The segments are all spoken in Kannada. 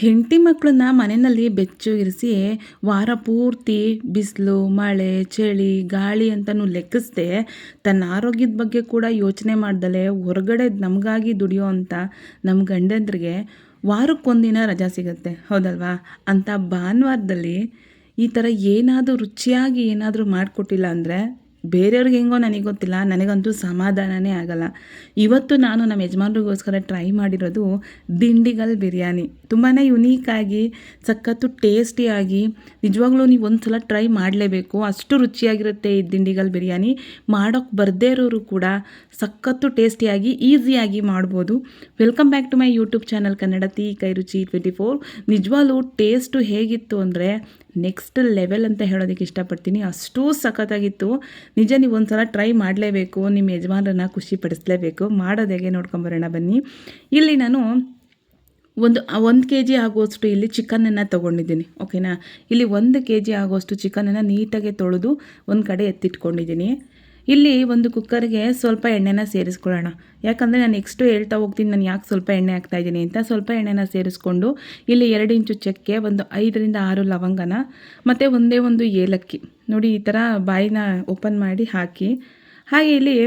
ಹೆಂಡತಿ ಮಕ್ಕಳನ್ನ ಮನೆಯಲ್ಲಿ ಬೆಚ್ಚು ಇರಿಸಿ ವಾರ ಪೂರ್ತಿ ಬಿಸಿಲು, ಮಳೆ, ಚಳಿ, ಗಾಳಿ ಅಂತಲೂ ಲೆಕ್ಕಿಸದೆ ತನ್ನ ಆರೋಗ್ಯದ ಬಗ್ಗೆ ಕೂಡ ಯೋಚನೆ ಮಾಡ್ದಲೆ ಹೊರಗಡೆ ನಮಗಾಗಿ ದುಡಿಯೋ ಅಂತ ನಮ್ಮ ಗಂಡಂದ್ರಿಗೆ ವಾರಕ್ಕೊಂದಿನ ರಜಾ ಸಿಗುತ್ತೆ, ಹೌದಲ್ವಾ? ಅಂಥ ಭಾನುವಾರದಲ್ಲಿ ಈ ಥರ ಏನಾದರೂ ರುಚಿಯಾಗಿ ಏನಾದರೂ ಮಾಡಿಕೊಟ್ಟಿಲ್ಲ ಅಂದರೆ ಬೇರೆಯವ್ರಿಗೆ ಹೆಂಗೋ ನನಗೆ ಗೊತ್ತಿಲ್ಲ, ನನಗಂತೂ ಸಮಾಧಾನನೇ ಆಗಲ್ಲ. ಇವತ್ತು ನಾನು ನಮ್ಮ ಯಜಮಾನ್ರಿಗೋಸ್ಕರ ಟ್ರೈ ಮಾಡಿರೋದು ದಿಂಡಿಗಲ್ ಬಿರಿಯಾನಿ. ತುಂಬಾ ಯುನೀಕಾಗಿ ಸಖತ್ತು ಟೇಸ್ಟಿಯಾಗಿ ನಿಜವಾಗ್ಲೂ ನೀವು ಒಂದು ಸಲ ಟ್ರೈ ಮಾಡಲೇಬೇಕು. ಅಷ್ಟು ರುಚಿಯಾಗಿರುತ್ತೆ ಈ ದಿಂಡಿಗಲ್ ಬಿರಿಯಾನಿ. ಮಾಡೋಕ್ಕೆ ಬರದೇ ಇರೋರು ಕೂಡ ಸಖತ್ತು ಟೇಸ್ಟಿಯಾಗಿ ಈಸಿಯಾಗಿ ಮಾಡ್ಬೋದು. Welcome back to my YouTube channel Kannada ತೀ ಕೈ ರುಚಿ ಟ್ವೆಂಟಿ ಫೋರ್ ನಿಜವಾಗ್ಲೂ ಟೇಸ್ಟು ಹೇಗಿತ್ತು ಅಂದರೆ ನೆಕ್ಸ್ಟ್ ಲೆವೆಲ್ ಅಂತ ಹೇಳೋದಕ್ಕೆ ಇಷ್ಟಪಡ್ತೀನಿ. ಅಷ್ಟು ಸಖತ್ತಾಗಿತ್ತು. ನಿಜ ನೀವು ಒಂದು ಸಲ ಟ್ರೈ ಮಾಡಲೇಬೇಕು. ನಿಮ್ಮ ಯಜಮಾನರನ್ನ ಖುಷಿ ಪಡಿಸಲೇಬೇಕು. ಮಾಡೋದು ಹೇಗೆ ನೋಡ್ಕೊಂಬರೋಣ ಬನ್ನಿ. ಇಲ್ಲಿ ನಾನು ಒಂದು ಒಂದು ಕೆ ಜಿ ಆಗುವಷ್ಟು ಇಲ್ಲಿ ಚಿಕನನ್ನು ತೊಗೊಂಡಿದ್ದೀನಿ ಓಕೆನಾ ಇಲ್ಲಿ ಒಂದು ಕೆ ಜಿ ಆಗುವಷ್ಟು ಚಿಕನನ್ನು ನೀಟಾಗಿ ತೊಳೆದು ಒಂದು ಕಡೆ ಎತ್ತಿಟ್ಕೊಂಡಿದ್ದೀನಿ. ಇಲ್ಲಿ ಒಂದು ಕುಕ್ಕರ್ಗೆ ಸ್ವಲ್ಪ ಎಣ್ಣೆನ ಸೇರಿಸ್ಕೊಳ್ಳೋಣ. ಯಾಕಂದರೆ ನಾನು ನೆಕ್ಸ್ಟು ಹೇಳ್ತಾ ಹೋಗ್ತೀನಿ, ನಾನು ಯಾಕೆ ಸ್ವಲ್ಪ ಎಣ್ಣೆ ಹಾಕ್ತಾಯಿದ್ದೀನಿ ಅಂತ. ಸ್ವಲ್ಪ ಎಣ್ಣೆನ ಸೇರಿಸ್ಕೊಂಡು ಇಲ್ಲಿ ಎರಡು ಇಂಚು ಚಕ್ಕೆ, ಒಂದು ಐದರಿಂದ ಆರು ಲವಂಗನ, ಮತ್ತು ಒಂದೇ ಒಂದು ಏಲಕ್ಕಿ. ನೋಡಿ, ಈ ಥರ ಬಾಯಿನ ಓಪನ್ ಮಾಡಿ ಹಾಕಿ. ಹಾಗೆ ಇಲ್ಲಿ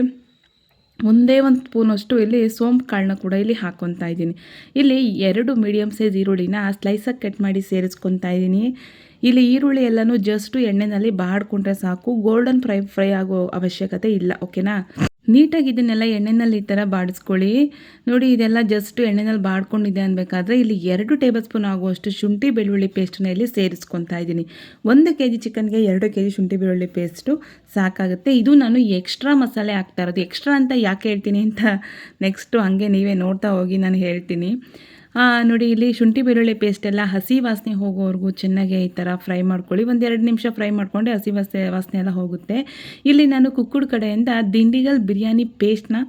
ಒಂದೇ ಒಂದು ಸ್ಪೂನಷ್ಟು ಇಲ್ಲಿ ಸೋಂಪು ಕಾಳನ್ನ ಕೂಡ ಇಲ್ಲಿ ಹಾಕ್ಕೊತಾ ಇದ್ದೀನಿ. ಇಲ್ಲಿ ಎರಡು ಮೀಡಿಯಮ್ ಸೈಜ್ ಈರುಳ್ಳಿನ ಸ್ಲೈಸಾಗಿ ಕಟ್ ಮಾಡಿ ಸೇರಿಸ್ಕೊತಾ ಇದ್ದೀನಿ. ಇಲ್ಲಿ ಈರುಳ್ಳಿ ಎಲ್ಲನೂ ಜಸ್ಟು ಎಣ್ಣೆಯಲ್ಲಿ ಬಾಡ್ಕೊಂಡ್ರೆ ಸಾಕು. ಗೋಲ್ಡನ್ ಫ್ರೈ ಫ್ರೈ ಆಗೋ ಅವಶ್ಯಕತೆ ಇಲ್ಲ ಓಕೆನಾ ನೀಟಾಗಿ ಇದನ್ನೆಲ್ಲ ಎಣ್ಣೆನಲ್ಲಿ ಈ ಥರ ಬಾಡಿಸ್ಕೊಳ್ಳಿ. ನೋಡಿ, ಇದೆಲ್ಲ ಜಸ್ಟ್ ಎಣ್ಣೆನಲ್ಲಿ ಬಾಡ್ಕೊಂಡಿದೆ ಅನ್ಬೇಕಾದ್ರೆ ಇಲ್ಲಿ ಎರಡು ಟೇಬಲ್ ಸ್ಪೂನ್ ಆಗುವಷ್ಟು ಶುಂಠಿ ಬೆಳ್ಳುಳ್ಳಿ ಪೇಸ್ಟನ್ನ ಇಲ್ಲಿ ಸೇರಿಸ್ಕೊತಾ ಇದ್ದೀನಿ. ಒಂದು ಕೆ ಜಿ ಚಿಕನ್ಗೆ ಎರಡು ಕೆ ಜಿ ಶುಂಠಿ ಬೆಳ್ಳುಳ್ಳಿ ಪೇಸ್ಟು ಸಾಕಾಗುತ್ತೆ. ಇದು ನಾನು ಎಕ್ಸ್ಟ್ರಾ ಮಸಾಲೆ ಹಾಕ್ತಾ ಇರೋದು. ಎಕ್ಸ್ಟ್ರಾ ಅಂತ ಯಾಕೆ ಹೇಳ್ತೀನಿ ಅಂತ ನೆಕ್ಸ್ಟು ಹಂಗೆ ನೀವೇ ನೋಡ್ತಾ ಹೋಗಿ ನಾನು ಹೇಳ್ತೀನಿ. ನೋಡಿ, ಇಲ್ಲಿ ಶುಂಠಿ ಬೆಳ್ಳುಳ್ಳಿ ಪೇಸ್ಟ್ ಎಲ್ಲ ಹಸಿ ವಾಸನೆ ಹೋಗೋವರೆಗೂ ಚೆನ್ನಾಗಿ ಈ ಥರ ಫ್ರೈ ಮಾಡ್ಕೊಳ್ಳಿ. ಒಂದು ಎರಡು ನಿಮಿಷ ಫ್ರೈ ಮಾಡಿಕೊಂಡೆ ಹಸಿ ವಾಸನೆ ವಾಸನೆ ಎಲ್ಲ ಹೋಗುತ್ತೆ. ಇಲ್ಲಿ ನಾನು ಕುಕ್ಕುಡ್ ಕಡೆಯಿಂದ ದಿಂಡಿಗಲ್ ಬಿರಿಯಾನಿ ಪೇಸ್ಟ್ನ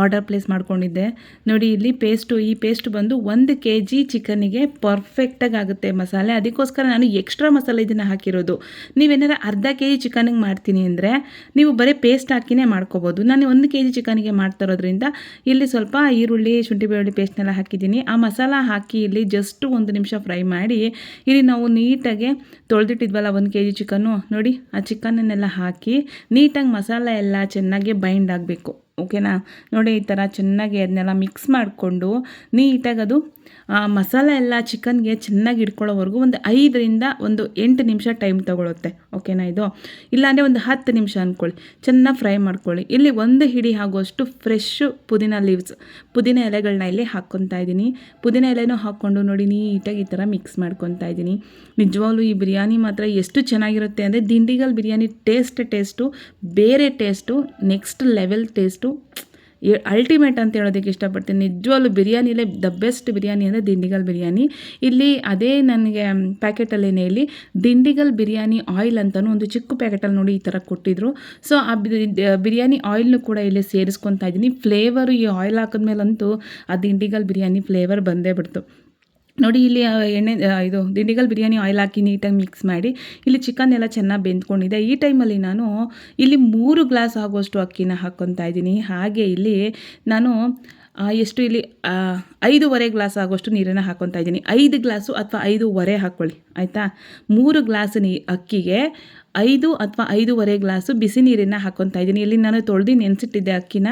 ಆರ್ಡರ್ ಪ್ಲೇಸ್ ಮಾಡ್ಕೊಂಡಿದ್ದೆ. ನೋಡಿ, ಇಲ್ಲಿ ಪೇಸ್ಟು ಈ ಪೇಸ್ಟ್ ಬಂದು ಒಂದು ಕೆ ಜಿ ಚಿಕನಿಗೆ ಪರ್ಫೆಕ್ಟಾಗಿ ಆಗುತ್ತೆ ಮಸಾಲೆ. ಅದಕ್ಕೋಸ್ಕರ ನಾನು ಎಕ್ಸ್ಟ್ರಾ ಮಸಾಲೆ ಇದನ್ನು ಹಾಕಿರೋದು. ನೀವೇನಾರ ಅರ್ಧ ಕೆ ಜಿ ಚಿಕನಿಗೆ ಮಾಡ್ತೀನಿ ಅಂದರೆ ನೀವು ಬರೀ ಪೇಸ್ಟ್ ಹಾಕಿನೇ ಮಾಡ್ಕೋಬೋದು. ನಾನು ಒಂದು ಕೆ ಜಿ ಚಿಕನಿಗೆ ಮಾಡ್ತಾ ಇರೋದ್ರಿಂದ ಇಲ್ಲಿ ಸ್ವಲ್ಪ ಈರುಳ್ಳಿ, ಶುಂಠಿ ಬೆಳ್ಳುಳ್ಳಿ ಪೇಸ್ಟ್ನೆಲ್ಲ ಹಾಕಿದ್ದೀನಿ. ಆ ಮಸಾಲ ಹಾಕಿ ಇಲ್ಲಿ ಜಸ್ಟ್ ಒಂದು ನಿಮಿಷ ಫ್ರೈ ಮಾಡಿ, ಇಲ್ಲಿ ನಾವು ನೀಟಾಗಿ ತೊಳೆದಿಟ್ಟಿದ್ವಲ್ಲ ಒಂದು ಕೆ ಜಿ ಚಿಕನ್ನು ನೋಡಿ, ಆ ಚಿಕನನ್ನೆಲ್ಲ ಹಾಕಿ ನೀಟಾಗಿ ಮಸಾಲ ಎಲ್ಲ ಚೆನ್ನಾಗಿ ಬೈಂಡ್ ಆಗಬೇಕು ಓಕೆನಾ ನೋಡಿ, ಈ ಥರ ಚೆನ್ನಾಗಿ ಅದನ್ನೆಲ್ಲ ಮಿಕ್ಸ್ ಮಾಡಿಕೊಂಡು ನೀಟಾಗಿ ಅದು ಮಸಾಲೆ ಎಲ್ಲ ಚಿಕನ್ಗೆ ಚೆನ್ನಾಗಿ ಇಟ್ಕೊಳ್ಳೋವರೆಗೂ ಒಂದು ಐದರಿಂದ ಒಂದು ಎಂಟು ನಿಮಿಷ ಟೈಮ್ ತೊಗೊಳುತ್ತೆ. ಓಕೆನಾ ಇದು? ಇಲ್ಲಾಂದರೆ ಒಂದು ಹತ್ತು ನಿಮಿಷ ಅಂದ್ಕೊಳ್ಳಿ ಚೆನ್ನಾಗಿ ಫ್ರೈ ಮಾಡ್ಕೊಳ್ಳಿ. ಇಲ್ಲಿ ಒಂದು ಹಿಡಿ ಆಗುವಷ್ಟು ಫ್ರೆಶ್ಶು ಪುದೀನ ಲೀವ್ಸ್, ಪುದೀನ ಎಲೆಗಳನ್ನ ಇಲ್ಲಿ ಹಾಕ್ಕೊತಾ ಇದ್ದೀನಿ. ಪುದೀನ ಎಲೆನೂ ಹಾಕ್ಕೊಂಡು ನೋಡಿ ನೀಟಾಗಿ ಈ ಥರ ಮಿಕ್ಸ್ ಮಾಡ್ಕೊತಾ ಇದ್ದೀನಿ. ನಿಜವಾಗ್ಲೂ ಈ ಬಿರಿಯಾನಿ ಮಾತ್ರ ಎಷ್ಟು ಚೆನ್ನಾಗಿರುತ್ತೆ ಅಂದರೆ, ದಿಂಡಿಗಲ್ ಬಿರಿಯಾನಿ ಟೇಸ್ಟ್, ಟೇಸ್ಟು, ಬೇರೆ taste, next level taste ultimate ಅಂತ ಹೇಳೋದಕ್ಕೆ ಇಷ್ಟಪಡ್ತೀನಿ. ನಿಜವಾಗ್ಲೂ ಬಿರಿಯಾನಿಲೇ ದ ಬೆಸ್ಟ್ ಬಿರಿಯಾನಿ ಅಂದರೆ ದಿಂಡಿಗಲ್ ಬಿರಿಯಾನಿ. ಇಲ್ಲಿ ಅದೇ ನನಗೆ ಪ್ಯಾಕೆಟಲ್ಲೇನೇ ಇಲ್ಲಿ ದಿಂಡಿಗಲ್ ಬಿರಿಯಾನಿ ಆಯಿಲ್ ಅಂತಲೂ ಒಂದು ಚಿಕ್ಕ ಪ್ಯಾಕೆಟಲ್ಲಿ ನೋಡಿ ಈ ಥರ ಕೊಟ್ಟಿದ್ರು. ಸೊ ಆ ಬಿರಿಯಾನಿ ಆಯಿಲ್ನು ಕೂಡ ಇಲ್ಲಿ ಸೇರಿಸ್ಕೊತಾ ಇದ್ದೀನಿ. ಫ್ಲೇವರು ಈ ಆಯಿಲ್ ಹಾಕಿದ್ಮೇಲಂತೂ ಆ ದಿಂಡಿಗಲ್ ಬಿರಿಯಾನಿ ಫ್ಲೇವರ್ ಬಂದೇ ಬಿಡ್ತು. ನೋಡಿ ಇಲ್ಲಿ ಎಣ್ಣೆ ಇದು ದಿಂಡಿಗಲ್ ಬಿರಿಯಾನಿ ಆಯಿಲ್ ಹಾಕಿ ನೀಟಾಗಿ ಮಿಕ್ಸ್ ಮಾಡಿ ಇಲ್ಲಿ ಚಿಕನ್ ಎಲ್ಲ ಚೆನ್ನಾಗಿ ಬೆಂದ್ಕೊಂಡಿದೆ. ಈ ಟೈಮಲ್ಲಿ ನಾನು ಇಲ್ಲಿ ಮೂರು ಗ್ಲಾಸ್ ಆಗುವಷ್ಟು ಅಕ್ಕಿನ ಹಾಕ್ಕೊತಾ ಇದ್ದೀನಿ. ಹಾಗೆ ಇಲ್ಲಿ ನಾನು ಎಷ್ಟು ಇಲ್ಲಿ ಐದೂವರೆ ಗ್ಲಾಸ್ ಆಗುವಷ್ಟು ನೀರನ್ನು ಹಾಕ್ಕೊತಾ ಇದ್ದೀನಿ. ಐದು ಗ್ಲಾಸು ಅಥವಾ ಐದೂವರೆ ಹಾಕ್ಕೊಳ್ಳಿ ಆಯಿತಾ? ಮೂರು ಗ್ಲಾಸ್ ನೀ, ಅಕ್ಕಿಗೆ ಐದು ಅಥವಾ ಐದೂವರೆ ಗ್ಲಾಸು ಬಿಸಿ ನೀರನ್ನು ಹಾಕ್ಕೊತಾ ಇದ್ದೀನಿ. ಇಲ್ಲಿ ನಾನು ತೊಳೆದು ನೆನೆಸಿಟ್ಟಿದ್ದೆ ಅಕ್ಕಿನ.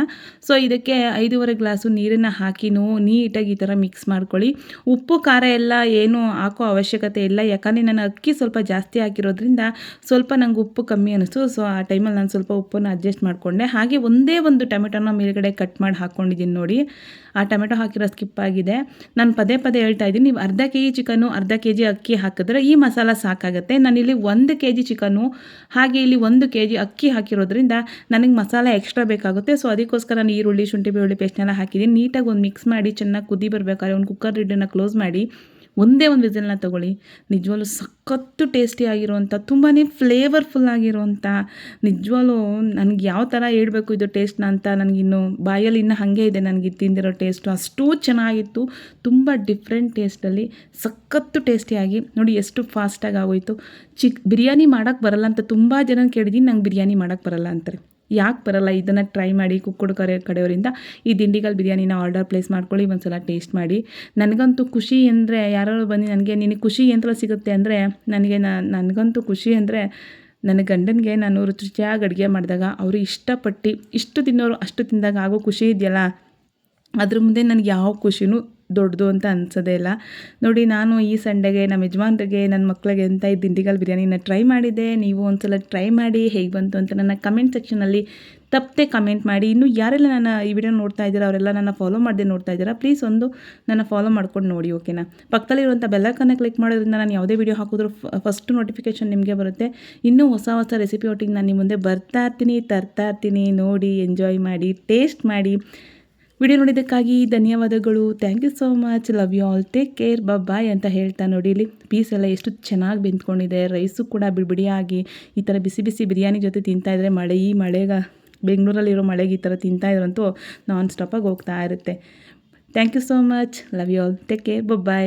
ಸೊ ಇದಕ್ಕೆ ಐದೂವರೆ ಗ್ಲಾಸು ನೀರನ್ನು ಹಾಕಿನೂ ನೀಟಾಗಿ ಈ ಥರ ಮಿಕ್ಸ್ ಮಾಡ್ಕೊಳ್ಳಿ. ಉಪ್ಪು, ಖಾರ ಎಲ್ಲ ಏನು ಹಾಕೋ ಅವಶ್ಯಕತೆ ಇಲ್ಲ. ಯಾಕಂದರೆ ನಾನು ಅಕ್ಕಿ ಸ್ವಲ್ಪ ಜಾಸ್ತಿ ಹಾಕಿರೋದ್ರಿಂದ ಸ್ವಲ್ಪ ನಂಗೆ ಉಪ್ಪು ಕಮ್ಮಿ ಅನ್ನಿಸ್ತು ಸೊ ಆ ಟೈಮಲ್ಲಿ ನಾನು ಸ್ವಲ್ಪ ಉಪ್ಪನ್ನು ಅಡ್ಜಸ್ಟ್ ಮಾಡಿಕೊಂಡೆ. ಹಾಗೆ ಒಂದೇ ಒಂದು ಟೊಮೆಟೊನ ಮೇಲ್ಗಡೆ ಕಟ್ ಮಾಡಿ ಹಾಕ್ಕೊಂಡಿದ್ದೀನಿ ನೋಡಿ. ಆ ಟೊಮೆಟೊ ಹಾಕಿರೋ ಸ್ಕಿಪ್ ಆಗಿದೆ. ನಾನು ಪದೇ ಪದೇ ಹೇಳ್ತಾ ಇದ್ದೀನಿ. ನೀವು ಅರ್ಧ ಕೆ ಜಿ ಚಿಕನ್ನು ಅರ್ಧ ಕೆ ಜಿ ಅಕ್ಕಿ ಹಾಕಿದ್ರೆ ಈ ಮಸಾಲ ಸಾಕಾಗುತ್ತೆ. ನಾನಿಲ್ಲಿ ಒಂದು ಕೆ ಜಿ ಚಿಕನ್ನು ಹಾಗೆ ಇಲ್ಲಿ ಒಂದು ಕೆ ಜಿ ಅಕ್ಕಿ ಹಾಕಿರೋದ್ರಿಂದ ನನಗೆ ಮಸಾಲೆ ಎಕ್ಸ್ಟ್ರಾ ಬೇಕಾಗುತ್ತೆ. ಸೊ ಅದಕ್ಕೋಸ್ಕರ ನಾನು ಈರುಳ್ಳಿ ಶುಂಠಿ ಬೆಳ್ಳುಳ್ಳಿ ಪೇಸ್ಟ್ನೆಲ್ಲ ಹಾಕಿದ್ದೀನಿ. ನೀಟಾಗಿ ಒಂದು ಮಿಕ್ಸ್ ಮಾಡಿ, ಚೆನ್ನಾಗಿ ಕುದಿ ಬರಬೇಕಾದ್ರೆ ಒಂದು ಕುಕ್ಕರ್ ರಿಡ್ಡನ್ನು ಕ್ಲೋಸ್ ಮಾಡಿ ಒಂದೇ ಒಂದು ವಿಸಿಲ್ನ ತೊಗೊಳ್ಳಿ. ನಿಜವಾಗ್ಲೂ ಸಖತ್ತು ಟೇಸ್ಟಿ ಆಗಿರುವಂಥ ತುಂಬಾ ಫ್ಲೇವರ್ಫುಲ್ ಆಗಿರುವಂಥ ನಿಜವಾಗ್ಲೂ ನನಗೆ ಯಾವ ಥರ ಹೇಳಬೇಕು ಇದು ಟೇಸ್ಟ್ನ ಅಂತ ನನಗಿನ್ನು ಬಾಯಲ್ಲಿ ಇನ್ನೂ ಹಾಗೆ ಇದೆ ನನಗೆ ತಿಂದಿರೋ ಟೇಸ್ಟು ಅಷ್ಟು ಚೆನ್ನಾಗಿತ್ತು, ತುಂಬ ಡಿಫ್ರೆಂಟ್ ಟೇಸ್ಟಲ್ಲಿ ಸಖತ್ತು ಟೇಸ್ಟಿಯಾಗಿ ನೋಡಿ ಎಷ್ಟು ಫಾಸ್ಟಾಗಿ ಆಗೋಯಿತು. ಚಿಕ್, ಬಿರಿಯಾನಿ ಮಾಡೋಕ್ಕೆ ಬರಲ್ಲ ಅಂತ ತುಂಬ ಜನ ಕೇಳಿದ್ದೀನಿ ನಂಗೆ ಬಿರಿಯಾನಿ ಮಾಡೋಕ್ಕೆ ಬರಲ್ಲ ಅಂತಾರೆ. ಯಾಕೆ ಬರಲ್ಲ? ಇದನ್ನು ಟ್ರೈ ಮಾಡಿ ಕುಕ್ಕುಡು ಕರೆ ಕಡೆಯವರಿಂದ ಈ ದಿಂಡಿಗಲ್ ಬಿರಿಯಾನಿನ ಆರ್ಡರ್ ಪ್ಲೇಸ್ ಮಾಡ್ಕೊಳ್ಳಿ ಒಂದು ಸಲ ಟೇಸ್ಟ್ ಮಾಡಿ. ನನಗಂತೂ ಖುಷಿ ಅಂದರೆ ಯಾರು ಬಂದು ನನಗೆ, ನಿನಗೆ ಖುಷಿ ಎಂತಲ್ಲ ಸಿಗುತ್ತೆ ಅಂದರೆ, ನನಗೆ ನನಗಂತೂ ಖುಷಿ ಅಂದರೆ, ನನ್ನ ಗಂಡನಿಗೆ ನಾನು ರುಚಿ ರುಚಿಯಾಗಿ ಅಡುಗೆ ಮಾಡಿದಾಗ, ಅವರು ಇಷ್ಟಪಟ್ಟು, ಇಷ್ಟು ತಿನ್ನೋರು ಅಷ್ಟು ತಿಂದಾಗ ಆಗೋ ಖುಷಿ ಇದೆಯಲ್ಲ? ಅದ್ರ ಮುಂದೆ ನನಗೆ ಯಾವ ಖುಷಿನೂ ದೊಡ್ಡದು ಅಂತ ಅನ್ಸೋದೇ ಇಲ್ಲ. ನೋಡಿ, ನಾನು ಈ ಸಂಡೆಗೆ ನಮ್ಮ ಯಜಮಾನ್ರಿಗೆ, ನನ್ನ ಮಕ್ಕಳಿಗೆ ಅಂತ ಈ ದಿಂಡಿಗಲ್ ಬಿರಿಯಾನಿನ ಟ್ರೈ ಮಾಡಿದೆ ನೀವು ಒಂದ್ಸಲ ಟ್ರೈ ಮಾಡಿ ಹೇಗೆ ಬಂತು ಅಂತ ನನ್ನ ಕಮೆಂಟ್ ಸೆಕ್ಷನಲ್ಲಿ ತಪ್ಪದೆ ಕಮೆಂಟ್ ಮಾಡಿ. ಇನ್ನು ಯಾರೆಲ್ಲ ನನ್ನ ಈ ವಿಡಿಯೋ ನೋಡ್ತಾ ಇದ್ದೀರಾ, ಅವರೆಲ್ಲ ನನ್ನ ಫಾಲೋ ಮಾಡದೆ ನೋಡ್ತಾ ಇದ್ದೀರಾ ಪ್ಲೀಸ್ ಒಂದು ನನ್ನ ಫಾಲೋ ಮಾಡ್ಕೊಂಡು ನೋಡಿ ಓಕೆನಾ ಪಕ್ಕದಲ್ಲಿರುವಂಥ ಬೆಲ್ಲಕ್ಕನ್ನು ಕ್ಲಿಕ್ ಮಾಡೋದ್ರಿಂದ ನಾನು ಯಾವುದೇ ವಿಡಿಯೋ ಹಾಕಿದ್ರು ಫಸ್ಟ್ ನೋಟಿಫಿಕೇಷನ್ ನಿಮಗೆ ಬರುತ್ತೆ. ಇನ್ನೂ ಹೊಸ ಹೊಸ ರೆಸಿಪಿ ಒಟ್ಟಿಗೆ ನಾನು ನಿಮ್ಮ ಮುಂದೆ ಬರ್ತಾ ಇರ್ತೀನಿ, ತರ್ತಾ ಇರ್ತೀನಿ. ನೋಡಿ ಎಂಜಾಯ್ ಮಾಡಿ ಟೇಸ್ಟ್ ಮಾಡಿ. ವಿಡಿಯೋ ನೋಡಿದ್ದಕ್ಕಾಗಿ ಧನ್ಯವಾದಗಳು. Thank you so much love you all take care bye ಅಂತ ಹೇಳ್ತಾ ನೋಡಿ. ಇಲ್ಲಿ ಪೀಸ್ ಎಲ್ಲ ಎಷ್ಟು ಚೆನ್ನಾಗಿ ಬೆಂದ್ಕೊಂಡಿದೆ. ರೈಸು ಕೂಡ ಬಿಡಿಬಿಡಿಯಾಗಿ ಈ ಥರ ಬಿಸಿ ಬಿಸಿ ಬಿರಿಯಾನಿ ಜೊತೆ ತಿಂತಾಯಿದ್ರೆ ಮಳೆ, ಈ ಮಳೆಗ ಬೆಂಗಳೂರಲ್ಲಿರೋ ಮಳೆಗೆ ಈ ಥರ ತಿಂತಾಯಿದ್ರಂತೂ ನಾನ್ ಸ್ಟಾಪಾಗಿ ಹೋಗ್ತಾ ಇರುತ್ತೆ. Thank you so much love you all take care bye